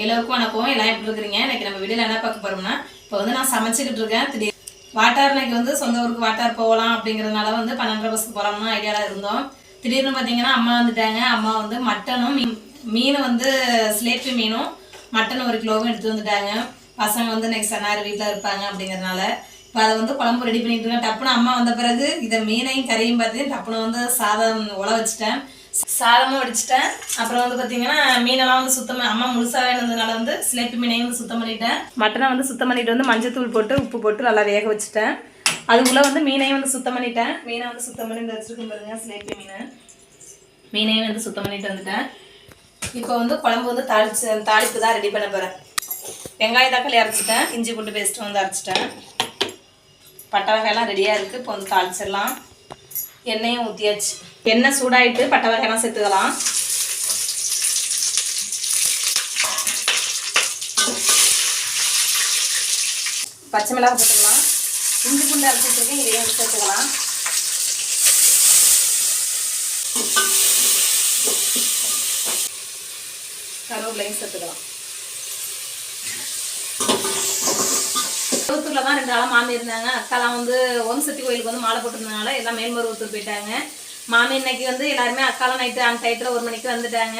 எல்லோருக்கும் வணக்கம். எல்லாம் எப்படி இருக்கிறீங்க? இன்னைக்கு நம்ம வீடியோவில் என்ன பார்க்க போகிறோம்னா இப்போ வந்து நான் சமைச்சிக்கிட்டு இருக்கேன். திடீர் வாட்டார் இன்னைக்கு வந்து சொந்த ஊருக்கு வாட்டார் போகலாம் அப்படிங்கிறதுனால வந்து பன்னெண்டரை பஸ்ஸுக்கு போகலாம்னு ஐடியாவில் இருந்தோம். திடீர்னு பார்த்தீங்கன்னா அம்மா வந்துட்டாங்க. அம்மா வந்து மட்டனும் மீன் மீன் வந்து சிலேப்பி மீனும் மட்டன் ஒரு கிலோவும் எடுத்து வந்துட்டாங்க. பசங்க வந்து இன்னைக்கு சனார் வீட்டில் இருப்பாங்க அப்படிங்கிறதுனால. இப்போ அதை வந்து குழம்பு ரெடி பண்ணிட்டு இருக்கேன். டப்புனு அம்மா வந்த பிறகு இதை மீனையும் கறியும் பார்த்து டப்புனு வந்து சாதம் உழ வச்சுட்டேன். சாதமும் வடிச்சிட்டேன். அப்புறம் வந்து பார்த்தீங்கன்னா மீனெல்லாம் வந்து சுத்தம் அம்மா முழுசாக இருந்ததுனால வந்து சிலேப்பி மீனையும் வந்து சுத்தம் பண்ணிட்டேன். மட்டனை வந்து சுத்தம் பண்ணிட்டு வந்து மஞ்சத்தூள் போட்டு உப்பு போட்டு நல்லா வேக வச்சுட்டேன். அதுக்குள்ளே வந்து மீனையும் வந்து சுத்தம் பண்ணிட்டேன். மீனை வந்து சுத்தம் பண்ணி இந்த வச்சுருக்கோம் பாருங்க சிலேப்பி மீன். மீனையும் வந்து சுத்தம் பண்ணிட்டு வந்துட்டேன். இப்போ வந்து குழம்பு வந்து தாளிச்சு தாளிப்பு தான் ரெடி பண்ண போகிறேன் வெங்காய தக்காளி அரைச்சிட்டேன். இஞ்சி பூண்டு பேஸ்ட்டு வந்து அரைச்சிட்டேன். பட்டை வகையெல்லாம் ரெடியாக இருக்குது இப்போ வந்து தாளிச்சிடலாம். எண்ணெயும் ஊற்றியாச்சு எண்ணெய் சூடாயிட்டு பட்டை வகையெல்லாம் சேர்த்துக்கலாம். பச்சை மிளகாய் போட்டுக்கலாம். இஞ்சி பூண்டு அரைச்சி வச்சுருக்கேன். இதையும் சேர்த்துக்கலாம். கருவேப்பிலையும் சேர்த்துக்கலாம். திருவத்தூரில் தான் ரெண்டு நாளாக மாமி இருந்தாங்க. அக்காலாம் வந்து ஓம் சக்தி கோயிலுக்கு வந்து மாலை போட்டிருந்தனால எல்லாம் மேல்மருவத்தூர் போயிட்டாங்க. மாமி இன்னைக்கு வந்து எல்லாருமே அக்காலாம் நைட்டு அந்த டயத்தில் ஒரு மணிக்கு வந்துட்டாங்க.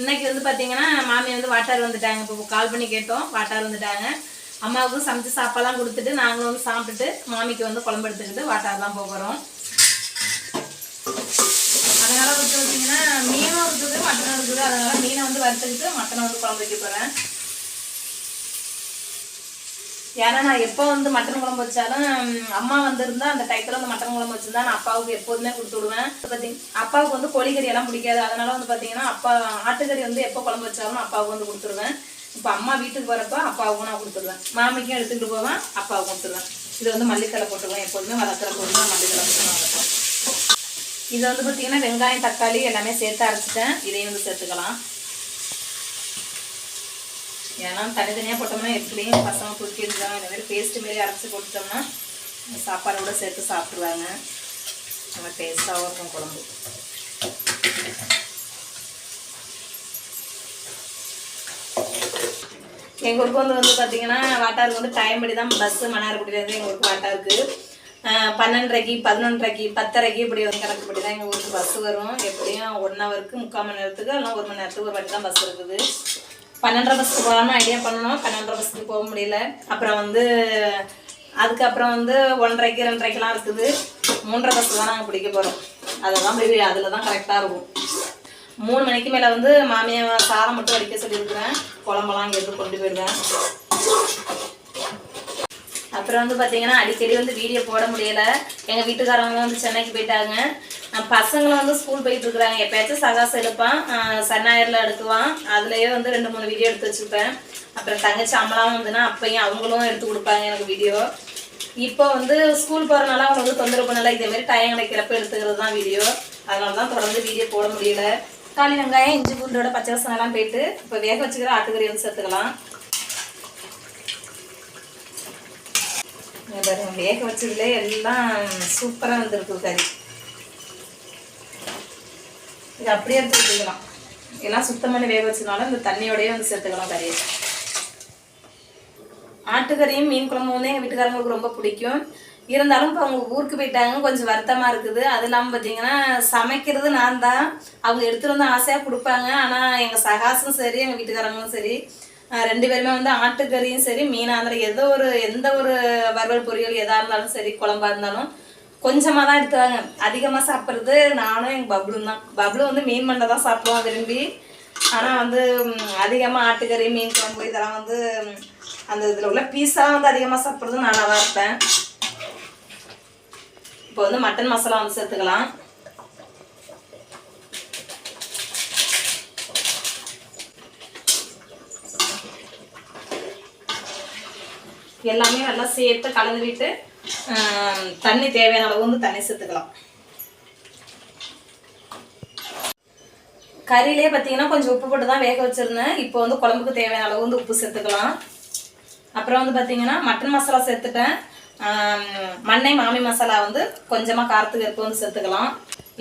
இன்னைக்கு வந்து பார்த்தீங்கன்னா மாமி வந்து வாட்டார் வந்துட்டாங்க. இப்போ கால் பண்ணி கேட்டோம் வாட்டார் வந்துட்டாங்க. அம்மாவுக்கும் சமைச்சு சாப்பாடுலாம் கொடுத்துட்டு நாங்களும் வந்து சாப்பிட்டுட்டு மாமிக்கு வந்து குழம்பு எடுத்துக்கிட்டு வாட்டார் தான் போகிறோம் அதனால் வந்து பார்த்தீங்கன்னா மீனும் இருக்குது மட்டனும் இருக்குது. அதனால் மீனை வந்து வறுத்துக்கிட்டு மட்டனை வந்து குழம்பு வைக்க போகிறேன் ஏன்னா நான் எப்போ வந்து மட்டன் குழம்பு வச்சாலும் அம்மா வந்திருந்தா அந்த டயத்தில் வந்து மட்டன் குழம்பு வச்சிருந்தா நான் அப்பாவுக்கு எப்போதுமே கொடுத்து விடுவேன். பார்த்தீங்க அப்பாவுக்கு வந்து கோழிக்கறி எல்லாம் பிடிக்காது. அதனால வந்து பார்த்தீங்கன்னா அப்பா ஆட்டுக்கறி வந்து எப்போ குழம்பு வச்சாலும் அப்பாவுக்கு வந்து கொடுத்துருவேன். இப்போ அம்மா வீட்டுக்கு போகிறப்ப அப்பாவுக்கும் நான் கொடுத்துருவேன். மாமிக்கும் எடுத்துக்கிட்டு போவேன் அப்பாவுக்கு கொடுத்துருவேன். இது வந்து மல்லித்தலை போட்டுருவேன். எப்போதுமே வளர்க்குற பொருள் தான் மல்லித்தலை போட்டு இதை வந்து பார்த்தீங்கன்னா வெங்காயம் தக்காளி எல்லாமே சேர்த்து அரைச்சிட்டேன். இதையும் வந்து சேர்த்துக்கலாம். ஏன்னா தனித்தனியாக போட்டோம்னா எப்படியும் பசங்க குடிக்கிடுறாங்க இந்த மாதிரி பேஸ்ட் மாரி அரைச்சி போட்டுட்டோம்னா சாப்பாடோட சேர்த்து சாப்பிட்ருவாங்க நம்ம டேஸ்ட்டாகவும் இருக்கும் குழம்பு. எங்கள் ஊருக்கு வந்து வந்து பார்த்தீங்கன்னா வாட்டாருக்கு வந்து டைம் படி தான் பஸ்ஸு மன்னார்குடியிலேருந்து எங்கள் ஊருக்கு வாட்டாருக்கு பன்னெண்டரைக்கு பதினொன்றரைக்கு பத்தரைக்கு இப்படி வந்து கணக்குப்படி தான் எங்கள் ஊருக்கு பஸ்ஸு வரும். எப்படியும் ஒன் ஹவருக்கு முக்கால் மணி நேரத்துக்கு இல்லைனா ஒரு மணி நேரத்துக்கு ஒரு வாட்டி தான் பஸ் இருக்குது. பன்னெண்டரை பஸ்க்கு போகலாம்னு ஐடியா பண்ணோம். பன்னெண்டரை பஸ்க்கு போக முடியல. அப்புறம் வந்து அதுக்கப்புறம் வந்து ஒன்றரைக்கு ரெண்டரைக்கெலாம் இருக்குது. மூன்றரை பஸ்ஸு தான் நாங்கள் பிடிக்க போகிறோம் அதெல்லாம் போய் அதில் தான் கரெக்டாக இருக்கும். மூணு மணிக்கு மேலே வந்து மாமியை சாரம் மட்டும் வடிக்க சொல்லியிருக்கிறேன். குழம்பெல்லாம் இங்கேருந்து கொண்டு போயிடுவேன். அப்புறம் வந்து பார்த்தீங்கன்னா அடிக்கடி வந்து வீடியோ போட முடியலை. எங்கள் வீட்டுக்காரவங்க வந்து சென்னைக்கு போயிட்டாங்க. பசங்களும் வந்து ஸ்கூல் போயிட்டு இருக்கிறாங்க. எப்பயாச்சும் சகாசம் எடுப்பான். சன்னாயரில் எடுக்குவான் அதுலேயே வந்து ரெண்டு மூணு வீடியோ எடுத்து வச்சுருப்பேன். அப்புறம் தங்கச்சி அம்மலாம் வந்துன்னா அப்பையும் அவங்களும் எடுத்து கொடுப்பாங்க எனக்கு வீடியோ இப்போ வந்து ஸ்கூல் போகிறனால அவங்க வந்து தொந்தரவு பண்ணல. இதே மாதிரி டைம் கிடைக்கிறப்ப எடுத்துக்கிறது தான் வீடியோ அதனால தான் தொடர்ந்து வீடியோ போட முடியல. காலி வெங்காயம் இஞ்சி பூண்டோட பச்சை வசனம் போயிட்டு இப்போ வேக வச்சுக்கிற ஆட்டுக்கறி வந்து சேர்த்துக்கலாம். பாருங்க, வேக வச்சதுல எல்லாம் சூப்பராக வந்துருக்கு கறி. இது அப்படியே எடுத்து வச்சுக்கலாம். எல்லாம் சுத்தம் பண்ணி வேக வச்சதுனால இந்த தண்ணியோடயே வந்து சேர்த்துக்கலாம் கறியை. ஆட்டுக்கறியும் மீன் குழம்பும் வந்து எங்கள் வீட்டுக்காரங்களுக்கு ரொம்ப பிடிக்கும். இருந்தாலும் இப்போ அவங்க ஊருக்கு போயிட்டாங்க கொஞ்சம் வருத்தமாக இருக்குது. அது இல்லாமல் பார்த்தீங்கன்னா சமைக்கிறது நான் தான் அவங்க எடுத்துகிட்டு வந்து ஆசையாக கொடுப்பாங்க. ஆனால் எங்கள் சகாசும் சரி எங்கள் வீட்டுக்காரங்களும் சரி ரெண்டு பேருமே வந்து ஆட்டுக்கறியும் சரி மீனாக இருந்தாலும் ஏதோ ஒரு எந்த ஒரு வறுவல் பொரியல் எதாக இருந்தாலும் சரி குழம்பா இருந்தாலும் கொஞ்சமாக தான் எடுத்துவாங்க. அதிகமாக சாப்பிட்றது நானும் எங்கள் பப்ளும் தான். பப்ளு வந்து மீன் மண்டை தான் சாப்பிடுவோம் விரும்பி. ஆனால் வந்து அதிகமாக ஆட்டுக்கறி மீன் குழம்பு இதெல்லாம் வந்து அந்த இதில் உள்ள பீஸாக வந்து அதிகமாக சாப்பிட்றது நல்லா தான் இருப்பேன். இப்போ வந்து மட்டன் மசாலா வந்து சேர்த்துக்கலாம். எல்லாமே நல்லா சேர்த்து கலந்து விட்டு தண்ணி தேவையான அளவு வந்து தண்ணி சேர்த்துக்கலாம். கறியிலே பார்த்தீங்கன்னா கொஞ்சம் உப்பு போட்டு தான் வேக வச்சிருந்தேன். இப்போ வந்து குழம்புக்கு தேவையான அளவு வந்து உப்பு சேர்த்துக்கலாம். அப்புறம் வந்து பார்த்தீங்கன்னா மட்டன் மசாலா சேர்த்துட்டேன். மண்ணை மாமி மசாலா வந்து கொஞ்சமாக காரத்துக்கு இருப்பு வந்து சேர்த்துக்கலாம்.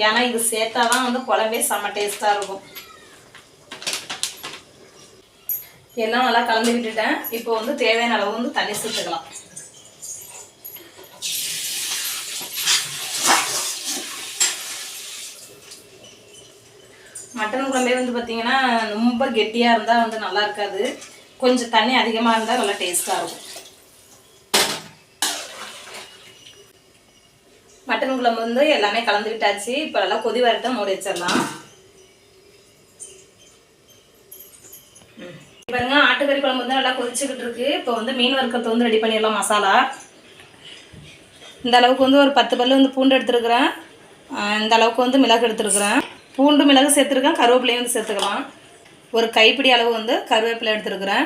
ஏன்னா இது சேர்த்தா தான் வந்து குழம்பே செம்ம டேஸ்ட்டாக இருக்கும். எல்லாம் நல்லா கலந்து விட்டுட்டேன். இப்போ வந்து தேவையான அளவு வந்து தண்ணி சேர்த்துக்கலாம். மட்டன் குழம்பே வந்து பார்த்தீங்கன்னா ரொம்ப கெட்டியாக இருந்தால் வந்து நல்லா இருக்காது. கொஞ்சம் தண்ணி அதிகமாக இருந்தால் நல்லா டேஸ்ட்டாக இருக்கும். மட்டன் குழம்பு வந்து எல்லாமே கலந்து விட்டாச்சு. இப்போ நல்லா கொதி வரட்டும். மூடி வச்சிடலாம் ம். பாருங்க ஆட்டுக்கறி குழம்பு வந்து நல்லா கொதிச்சுக்கிட்டு இருக்கு இப்போ வந்து மீன் வறுக்கிறது வந்து ரெடி பண்ணிடலாம் மசாலா. இந்த அளவுக்கு வந்து ஒரு பத்து பல்லு வந்து பூண்டு எடுத்துருக்குறேன். இந்த அளவுக்கு வந்து மிளகு எடுத்துருக்குறேன். பூண்டு மிளகு சேர்த்துருக்கேன். கருவேப்பிலையும் வந்து சேர்த்துக்கலாம். ஒரு கைப்பிடி அளவு வந்து கருவேப்பிலை எடுத்துருக்குறேன்.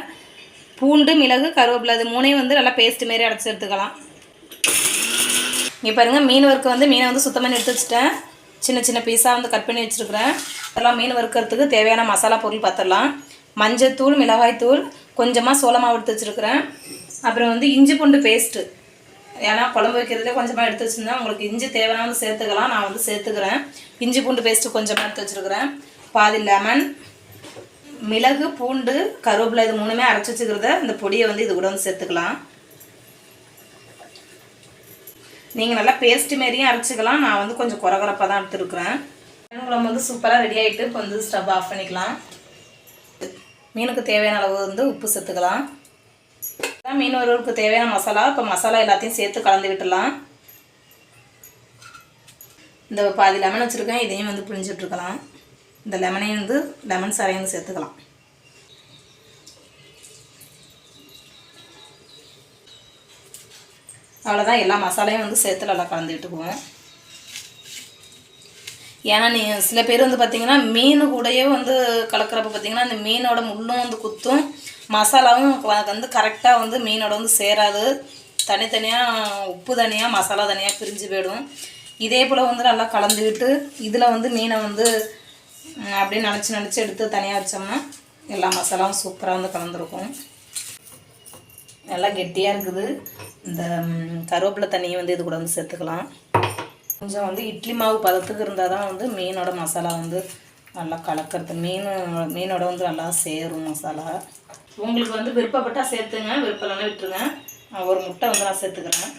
பூண்டு மிளகு கருவேப்பிலை அது மூணையும் வந்து நல்லா பேஸ்ட் மாரி அடைச்சி எடுத்துக்கலாம். இங்கே பாருங்கள் மீன் வறுக்க வந்து மீனை வந்து சுத்தம் பண்ணி எடுத்து வச்சுட்டேன். சின்ன சின்ன பீஸாக வந்து கட் பண்ணி வச்சுருக்கிறேன். அதெல்லாம் மீன் வறுக்கிறதுக்கு தேவையான மசாலா பொருள் பார்த்துடலாம் மஞ்சத்தூள் மிளகாய்த்தூள் கொஞ்சமாக சோள மாவு எடுத்து வச்சுருக்கிறேன். அப்புறம் வந்து இஞ்சி பூண்டு பேஸ்ட்டு ஏன்னா குழம்பு வைக்கிறதே கொஞ்சமாக எடுத்து வச்சுருந்தேன் உங்களுக்கு இஞ்சி தேவையான சேர்த்துக்கலாம். நான் வந்து சேர்த்துக்கிறேன். இஞ்சி பூண்டு பேஸ்ட்டு கொஞ்சமாக எடுத்து வச்சுருக்கிறேன். பாதி லெமன் மிளகு பூண்டு கருவேப்பிலை இது மூணுமே அரைச்சி வச்சுக்கிறத இந்த பொடியை வந்து இது கூட வந்து சேர்த்துக்கலாம். நீங்கள் நல்லா பேஸ்ட்டு மாரியும் அரைச்சிக்கலாம். நான் வந்து கொஞ்சம் குறகுறப்பாக தான் எடுத்துருக்குறேன். குழம்பு வந்து சூப்பராக ரெடி ஆகிட்டு இப்போ வந்து ஸ்டவ் ஆஃப் பண்ணிக்கலாம். மீனுக்கு தேவையான அளவு வந்து உப்பு சேர்த்துக்கலாம். இதான் மீன் வறுவலுக்கு தேவையான மசாலா. இப்போ மசாலா எல்லாத்தையும் சேர்த்து கலந்து விட்டுடலாம். இந்த பாதி லெமன் வச்சுருக்கேன். இதையும் வந்து புழிஞ்சு இந்த லெமனையும் வந்து லெமன் சாரையும் வந்து சேர்த்துக்கலாம். அவ்வளோதான் எல்லா மசாலையும் வந்து சேர்த்து நல்லா கலந்து விட்டுக்குவோம். ஏன்னா நீ சில பேர் வந்து பார்த்தீங்கன்னா மீன் கூடயே வந்து கலக்கிறப்ப பார்த்தீங்கன்னா அந்த மீனோட முள்ளும் வந்து குத்தும். மசாலாவும் வந்து கரெக்டாக வந்து மீனோட வந்து சேராது. தனித்தனியாக உப்பு தனியாக மசாலா தனியாக பிரிஞ்சு போயிடும். இதே போல் வந்து நல்லா கலந்துக்கிட்டு இதில் வந்து மீனை வந்து அப்படியே நினச்சி நினச்சி எடுத்து தனியாக வச்சோம்னா எல்லா மசாலாவும் சூப்பராக வந்து கலந்துருக்கும். நல்லா கெட்டியாக இருக்குது. இந்த கருவேப்பிலை தண்ணியை வந்து இது கூட வந்து சேர்த்துக்கலாம். கொஞ்சம் வந்து இட்லி மாவு பதத்துக்கு இருந்தால் தான் வந்து மீனோட மசாலா வந்து நல்லா கலக்கிறது. மீன் மீனோட வந்து நல்லா சேரும் மசாலா. உங்களுக்கு வந்து விருப்பப்பட்டால் சேர்த்துங்க. விருப்பம் விட்டுருங்க. நான் ஒரு முட்டை வந்து நான் சேர்த்துக்கிறேன்.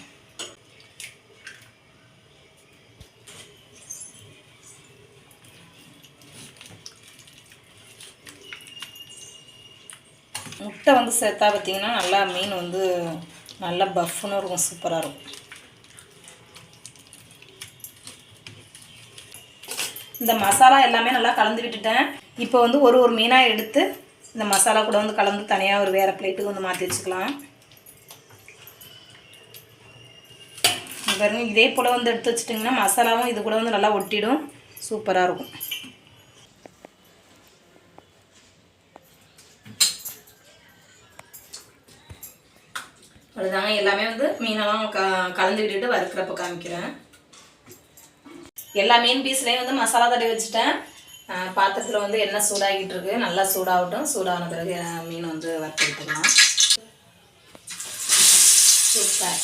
முட்டை வந்து சேர்த்தா பார்த்தீங்கன்னா நல்லா மீன் வந்து நல்லா பஃப்னு இருக்கும். சூப்பராக இருக்கும். இந்த மசாலா எல்லாமே நல்லா கலந்து விட்டுட்டேன். இப்போ வந்து ஒரு ஒரு மீனாக எடுத்து இந்த மசாலா கூட வந்து கலந்து தனியாக ஒரு வேறு பிளேட்டுக்கு வந்து மாற்றி வச்சுக்கலாம். பாருங்க இதே போல் வந்து எடுத்து வச்சிட்டிங்கன்னா மசாலாவும் இது கூட வந்து நல்லா ஒட்டிடும். சூப்பராக இருக்கும். அவ்வளோதாங்க எல்லாமே வந்து மீனெல்லாம் க கலந்து விட்டுட்டு வறுக்கிறப்ப காமிக்கிறேன். எல்லா மீன் பீஸ்லேயும் வந்து மசாலா தடவி வச்சுட்டேன். பாத்திரத்தில் வந்து எண்ணெய் சூடாகிட்டு இருக்கு. நல்லா சூடாகட்டும். சூடான பிறகு மீன் வந்து வறுத்து எடுத்துக்கலாம் சூப்பர்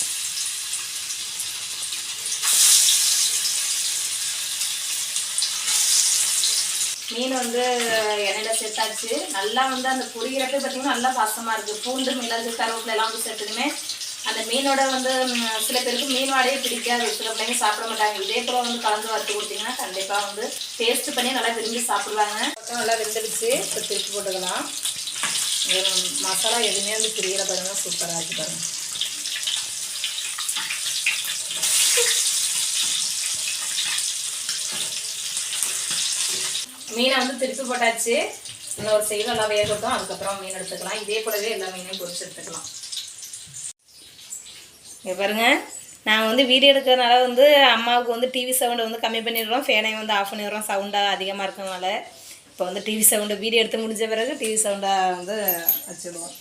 மீன் வந்து எண்ணெயில் ஆச்சு. நல்லா வந்து அந்த பொரியிறப்ப பார்த்தீங்கன்னா நல்லா பாசமாக இருக்குது பூண்டு மிளகு கருவேப்பிலை எல்லாம் வந்து சேர்த்துக்குமே அந்த மீனோட வந்து சில பேருக்கு மீன் வாடையே பிடிக்காது. சில பிள்ளைங்க சாப்பிட மாட்டாங்க. இதே போல் வந்து கலந்து வறுத்து கொடுத்தீங்கன்னா கண்டிப்பாக வந்து டேஸ்ட் பண்ணி நல்லா விரும்பி சாப்பிடுவாங்க. நல்லா வெந்துடுச்சு. இப்போ திருப்பி போட்டுக்கலாம். மசாலா எதுவுமே வந்து பிரியல பாருங்க. சூப்பராக இருக்கு பாருங்க. மீனை வந்து திருப்பி போட்டாச்சு. இன்னொரு சைடு நல்லா வேகட்டும். அதுக்கப்புறம் மீன் எடுத்துக்கலாம். இதே போலவே எல்லா மீனையும் பொரிச்சு எடுத்துக்கலாம். இங்கே பாருங்க. நாங்கள் வந்து வீடியோ எடுக்கிறதுனால வந்து அம்மாவுக்கு வந்து டிவி சவுண்டை வந்து கம்மி பண்ணிடுறோம். ஃபேனை வந்து ஆஃப் பண்ணிடுறோம். சவுண்டாக அதிகமாக இருக்கனால. இப்போ வந்து டிவி சவுண்டு வீடியோ எடுத்து முடிஞ்ச பிறகு டிவி சவுண்டாக வந்து வச்சுடுவோம்.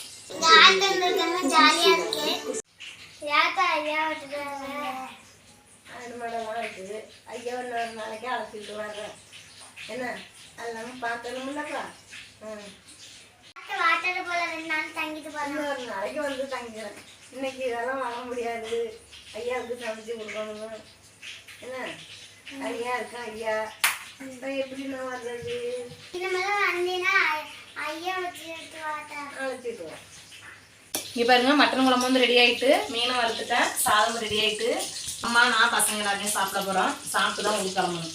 அனுமானமாக இருக்குது ஐயா இன்னொரு நாளைக்கு அழைச்சிட்டு வர்றேன். என்ன? அதெல்லாம் பார்க்கணும்லப்பா ம் வாட்டர் போல ரெண்டு நாள் தங்கிட்டு போறோம். இன்னொரு நாளைக்கு வந்து தங்கிக்கிறேன் இன்னைக்கு இதெல்லாம் வர முடியாது. ஐயாவுக்கு சமைச்சு கொடுக்கணுங்க என்ன? ஐயா இருக்கா? ஐயா. இப்போ எப்படி நான் வர்றது இங்கே பாருங்க மட்டன் குழம்பு வந்து ரெடி ஆயிட்டு மீனும் வறுத்துட்டேன் சாதம் ரெடி ஆயிட்டு. அம்மா நான் பசங்க எல்லாத்தையும் சாப்பிட போகிறோம் சாப்பிட்டு தான் உங்களுக்கு கிளம்பணும்.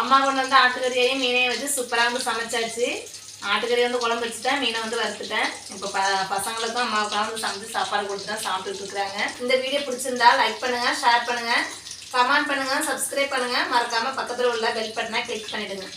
அம்மா கொண்டு வந்து ஆட்டுக்கறியையும் மீனையும் வச்சு சூப்பராக வந்து சமைச்சாச்சு. ஆட்டுக்கறி வந்து குழம்பு வச்சுட்டேன் மீனை வந்து வறுத்துட்டேன். இப்போ ப பசங்களுக்கும் அம்மாவுக்காக வந்து சமைச்சு சாப்பாடு கொடுத்துட்டேன் சாப்பிட்டுட்டு இருக்கிறாங்க. இந்த வீடியோ பிடிச்சிருந்தா லைக் பண்ணுங்கள் ஷேர் பண்ணுங்கள் கமெண்ட் பண்ணுங்கள் சப்ஸ்கிரைப் பண்ணுங்கள் மறக்காமல் பக்கத்தில் உள்ள பெல் பட்டனை கிளிக் பண்ணிவிடுங்க